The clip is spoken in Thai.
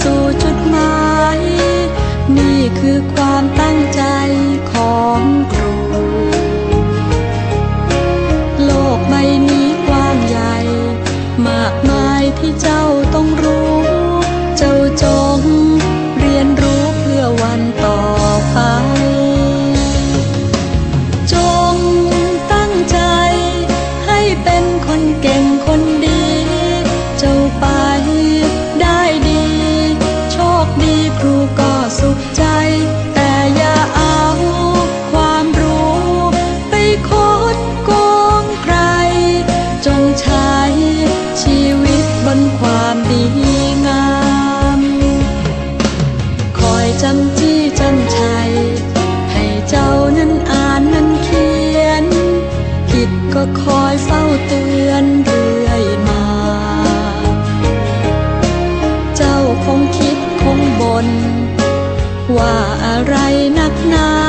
สู่จุดหมาย นี่คือความตั้งใจของ ว่าอะไรนักหนา